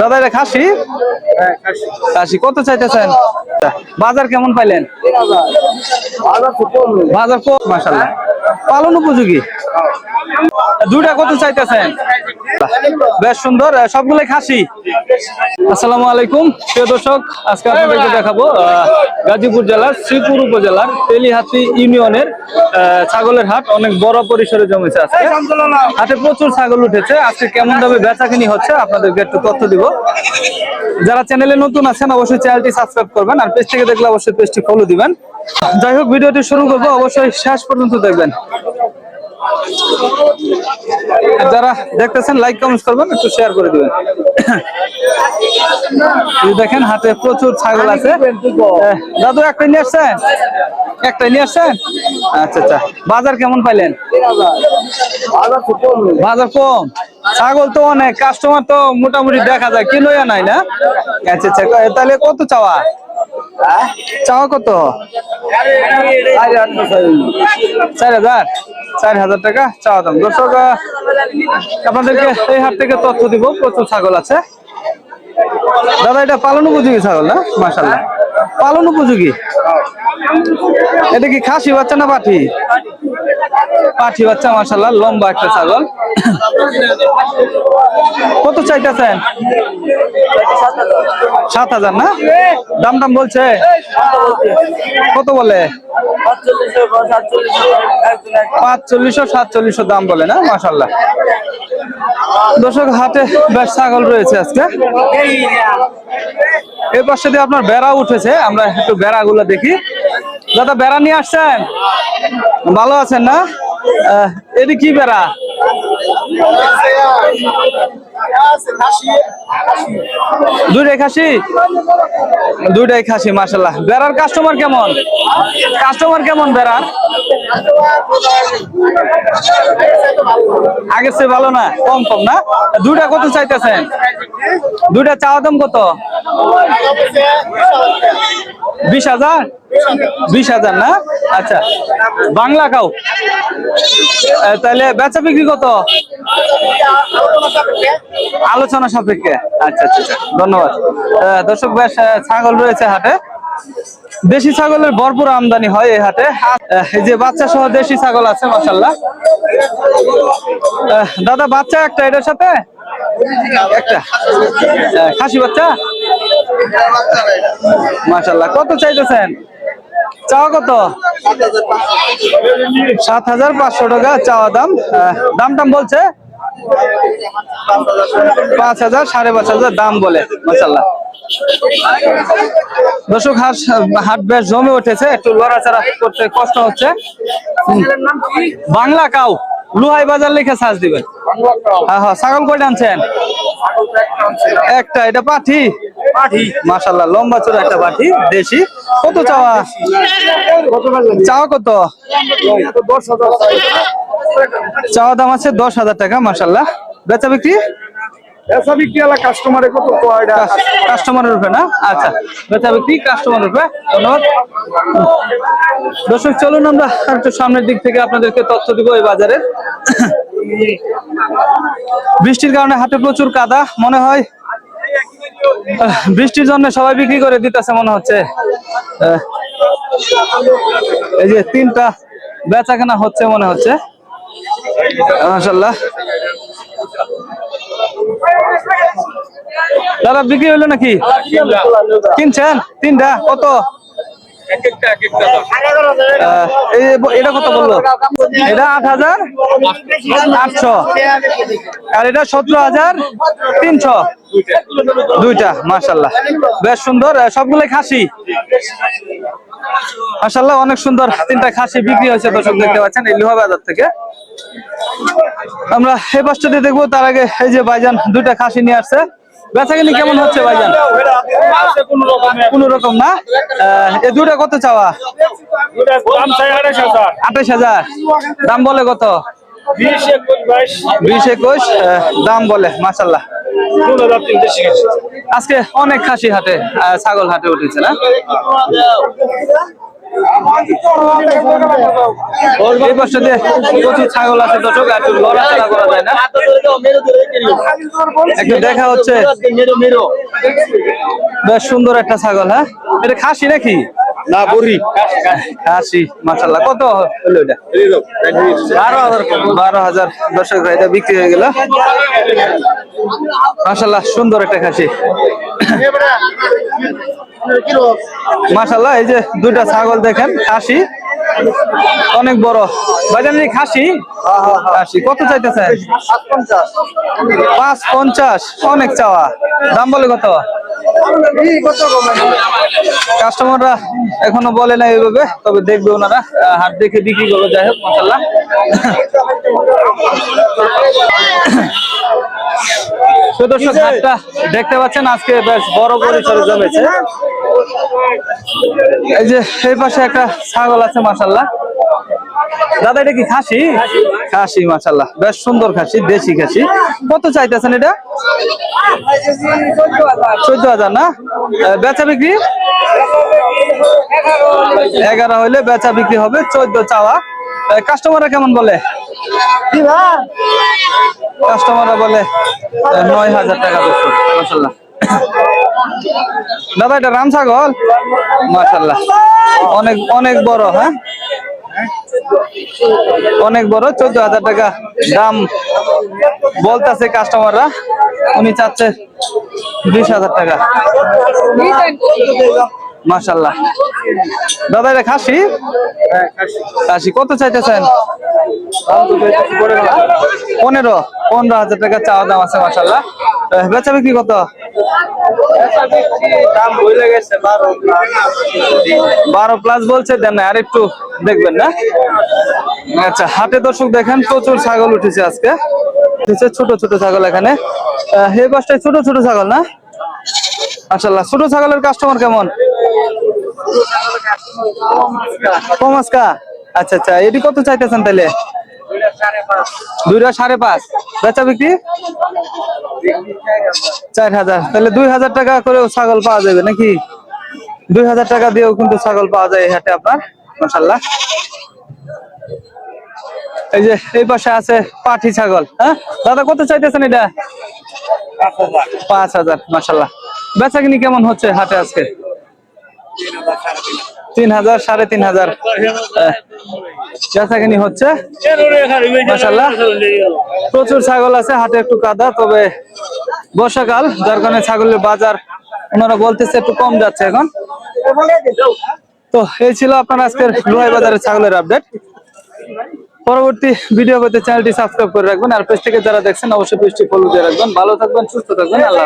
দাদা এটা খাসি? খাসি। কত চাইতেছেন? বাজার কেমন পাইলেন? বাজার কম। মাসাল্লাহ পালন উপযোগী? দুইটা কত চাইতেছেন। বেশ সুন্দর আহ, সবগুলাই খাসি। আসসালামু আলাইকুম। প্রিয় দর্শক আজকে আপনাদেরকে দেখাবো গাজীপুর জেলার শ্রীপুর উপজেলার তেলিহাতি ইউনিয়নের ছাগলের হাট। অনেক বড় পরিসরে জমেছে আজকে। হাটে প্রচুর ছাগল উঠেছে। আজকে কেমন দামে বেচা কিনি হচ্ছে আপনাদেরকে একটু তথ্য দিব। যারা চ্যানেলে নতুন আছেন অবশ্যই চ্যানেলটি সাবস্ক্রাইব করবেন আর পেজ থেকে দেখলে অবশ্যই পেজটি ফলো দিবেন। যাই হোক ভিডিওটি শুরু করব। অবশ্যই শেষ পর্যন্ত দেখবেন। যারা দেখতেছেন লাইক কমেন্ট করবেন একটু শেয়ার করে দিবেন। দেখেন হাতে প্রচুর ছাগল আছে। দাদু একটা নিয়ে আসছেন? একটা নিয়ে আসছেন? আচ্ছা আচ্ছা। বাজার কেমন পাইলেন? বাজার কম? ছাগল তো অনেক কাস্টমার তো মোটামুটি দেখা যায় কি লইয়া নাই না? আচ্ছা আচ্ছা তাহলে কত চাওয়া? চাওয়া কত? চার হাজার। চার হাজার টাকা চাওয়া দাম। দর্শক আপনাদেরকে এই হাট থেকে তথ্য দিব, প্রচুর ছাগল আছে। দাদা, এটা পালন উপযোগী ছাগল না? মাসাল্লাহ পালন উপযোগী? এটা কি খাসি বাচ্চা না পাঠি? পাঠি বাচ্চা মাসাল্লাহ লম্বা একটা ছাগল। কত চাইতেছেন? সাত হাজার না? দাম দাম বলছে? কত বলে? পাঁচচল্লিশশো, সাতচল্লিশশো দাম বলে না? মাসাল্লাহ দর্শক, হাটে বেশ ছাগল রয়েছে আজকে। এই পাশে দিয়ে আপনার বেড়া উঠেছে। আমরা একটু বেড়াগুলো দেখি। দাদা, বেড়া নিয়ে আসছেন? ভালো আছেন না? এটি কি বেড়া? দুইটাই খাসি? দুইটাই খাসি মাসাল্লাহ বেড়ার কাস্টমার কেমন? কাস্টমার কেমন বেড়ার আগের চেয়ে ভালো না? কম কম না? দুইটা কত চাইতেছেন? দুইটা চাওয়া দাম কত? বিশ হাজার? বিশ হাজার না? আচ্ছা। বাংলা কাউ? তাহলে বেচা বিক্রি কত? আলোচনা সাপেক্ষে। আচ্ছা আচ্ছা আচ্ছা, ধন্যবাদ। দর্শক বেশ ছাগল রয়েছে হাটে। দেশি ছাগলের ভরপুর আমদানি হয় এই হাটে। এই যে বাচ্চা সহ দেশি ছাগল আছে মাসাল্লাহ দাদা বাচ্চা একটা এটার সাথে? একটা। খাসি বাচ্চা? মাসাল্লাহ কত চাইতেছেন? চাওয়া কত? সাত হাজার পাঁচশো টাকা চাওয়া দাম। দাম টাম বলছে? পাঁচ হাজার সাড়ে পাঁচ হাজার দাম বলে মাসাল্লাহ দর্শক হাট হাট বেশ জমে উঠেছে একটু লড়াচড়া করতে কষ্ট হচ্ছে। বাংলা কাউ লুহাই বাজার লিখে সাজ দিবেন। হ্যাঁ হ্যাঁ ছাগল কয়টা আনছেন? একটা এটা পাঠি পাঠি? মাশাল্লাহ লম্বা চূড়া একটা পাঠি দেশি। কত চাওয়া? চাওয়া কত? চাওয়া দাম আছে দশ হাজার টাকা মাশাল্লাহ বেচা বিক্রি? কাস্টমারে কত কাস্টমারের না? আচ্ছা বেচা বিক্রি ধন্যবাদ। দর্শক চলুন আমরা একটু সামনের দিক থেকে আপনাদেরকে তথ্য দিব এই বাজারের। বৃষ্টির কারণে হাতে প্রচুর কাদা মনে হয় বৃষ্টির জন্য সবাই বিক্রি করে দিতেছে মনে হচ্ছে। এই যে তিনটা বেচা কেনা হচ্ছে মনে হচ্ছে। মাসাল্লাহ দাদা, বিক্রি হইল নাকি? কিনছেন? তিনটা? কত? এটা কত বলল? এটা আট হাজার আটশো। আর এটা সতেরো হাজার তিনশো। দুইটা মার্শাল্লাহ বেশ সুন্দর। সবগুলোই খাসি। মার্শাল্লাহ অনেক সুন্দর। তিনটা খাসি বিক্রি হয়েছে দর্শক দেখতে পাচ্ছেন, এই লোহা বাজার থেকে। আমরা এই পাশটা দিয়ে দেখব, তার আগে এই যে বাইজান দুইটা খাসি নিয়ে আসছে। বেচাকিনি কেমন হচ্ছে ভাইজান? কোন রকম না? এই দুটা কত চাওয়া? আঠাশ হাজার। দাম বলে কত? বিশ একুশ দাম বলে মাসাল্লাহ আজকে অনেক খাসি হাটে ছাগল হাটে উঠেছে না? এই পাশে দিয়ে প্রচুর ছাগল আছে দর্শক একটু লড়াচড়া করা যায় না? একটু দেখা হচ্ছে। বেশ সুন্দর একটা ছাগল হ্যাঁ? এটা খাসি নাকি? না বুড়ি। খাসি মাশাল্লাহ কত হলো এটা? বারো হাজার বারো হাজার দর্শক এটা বিক্রি হয়ে গেল। মাশাল্লাহ সুন্দর একটা খাসি। মাশাল্লাহ এই যে দুইটা ছাগল দেখেন, খাসি। অনেক বড়। এই খাসি? খাসি। কত চাইতেছেন? পাঁচ পঞ্চাশ। অনেক চাওয়া। দাম বলে কত? কাস্টমাররা এখনও বলে না এইভাবে তবে দেখবে ওনারা। হাট দেখে বিক্রি করবে, যাই হোক মাসাল্লাহ তো দর্শক হাটটা দেখতে পাচ্ছেন, আজকে বেশ বড় পরিসরে জমেছে। এই যে এই পাশে একটা ছাগল আছে মাসাল্লাহ দাদা এটা কি খাসি? খাসি। মাসাল্লাহ বেশ সুন্দর খাসি দেশি খাসি। কত চাইতেছেন এটা? চোদ্দ হাজার না? বেচা বিক্রি? এগারো হইলে বেচা বিক্রি হবে চোদ্দ চাওয়া। কাস্টমাররা কেমন বলে? কাস্টমাররা বলে নয় হাজার টাকা বেচো মাসাল্লাহ দাদা, এটা রাম ছাগল? মাসাল্লাহ অনেক অনেক বড় হ্যাঁ? অনেক বড়, চোদ্দ হাজার টাকা দাম বলতেছে কাস্টমাররা উনি চাচ্ছে বিশ হাজার টাকা। মাশাল্লাহ দাদা, এটা খাসি? খাসি। কত চাইতেছেন? পনেরো। পনেরো হাজার টাকা চাওয়া দাম আছে মাসাল্লাহ বেচা বিক্রি কত? বারো প্লাস বলছে দেন না আর একটু দেখবেন না? আচ্ছা হাটে দর্শক দেখেন প্রচুর ছাগল উঠেছে আজকে। উঠেছে ছোট ছোট ছাগল এখানে। এই পাশটায় ছোট ছোট ছাগল না? মাশাল্লাহ ছোট ছাগলের কাস্টমার কেমন? কমাসকা আচ্ছা আচ্ছা এটি কত চাইতেছেন তাহলে দুইটা সাড়ে পাঁচ। বেচা বিক্রি? চার হাজার। তাহলে দুই হাজার টাকা করেও ছাগল পাওয়া যাবে নাকি? দুই হাজার টাকা দিয়েও কিন্তু ছাগল পাওয়া যায় এই হাটে আপনার মাসাল্লাহ এই যে এই পাশে আছে পাঠি ছাগল হ্যাঁ? দাদা, কত চাইতেছেন এটা? পাঁচ হাজার মাসাল্লাহ বেচা কিনি কেমন হচ্ছে হাটে আজকে? তিন হাজার সাড়ে তিন হাজার আহ, বেচা কিনি হচ্ছে। প্রচুর ছাগল আছে হাটে একটু কাদা তবে বর্ষাকাল যার কারণে ছাগলের বাজার ওনারা বলতেছে একটু কম যাচ্ছে এখন। তো এই ছিল আপনার আজকের লোহাই বাজারের ছাগলের আপডেট। পরবর্তী ভিডিও পেতে চ্যানেলটি সাবস্ক্রাইব করে রাখবেন আর পেজ থেকে যারা দেখছেন অবশ্যই পেজটি ফলো দিয়ে রাখবেন। ভালো থাকবেন সুস্থ থাকবেন আল্লাহ।